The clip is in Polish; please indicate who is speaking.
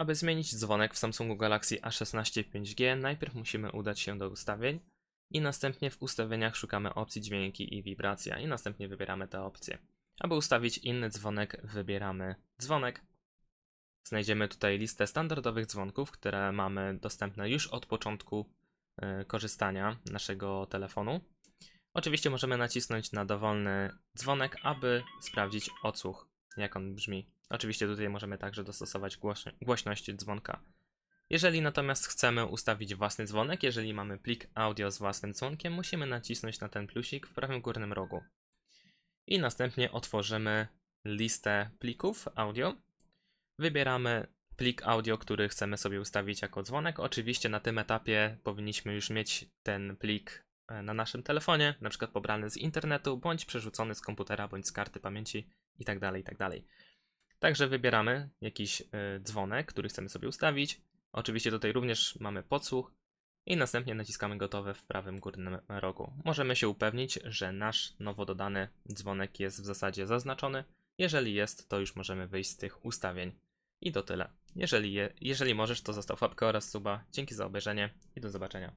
Speaker 1: Aby zmienić dzwonek w Samsungu Galaxy A16 5G, najpierw musimy udać się do ustawień i następnie w ustawieniach szukamy opcji dźwięki i wibracja i następnie wybieramy tę opcję. Aby ustawić inny dzwonek, wybieramy dzwonek. Znajdziemy tutaj listę standardowych dzwonków, które mamy dostępne już od początku e, korzystania naszego telefonu. Oczywiście możemy nacisnąć na dowolny dzwonek, aby sprawdzić odsłuch, jak on brzmi. Oczywiście tutaj możemy także dostosować głoś- głośność dzwonka. Jeżeli natomiast chcemy ustawić własny dzwonek, jeżeli mamy plik audio z własnym dzwonkiem, musimy nacisnąć na ten plusik w prawym górnym rogu. I następnie otworzymy listę plików audio. Wybieramy plik audio, który chcemy sobie ustawić jako dzwonek. Oczywiście na tym etapie powinniśmy już mieć ten plik e, na naszym telefonie, na przykład pobrany z internetu, bądź przerzucony z komputera, bądź z karty pamięci itd. itd. Także wybieramy jakiś y, dzwonek, który chcemy sobie ustawić. Oczywiście tutaj również mamy podsłuch i następnie naciskamy gotowe w prawym górnym rogu. Możemy się upewnić, że nasz nowo dodany dzwonek jest w zasadzie zaznaczony. Jeżeli jest, to już możemy wyjść z tych ustawień. I to tyle. Jeżeli, je, jeżeli możesz, to zostaw łapkę oraz suba. Dzięki za obejrzenie i do zobaczenia.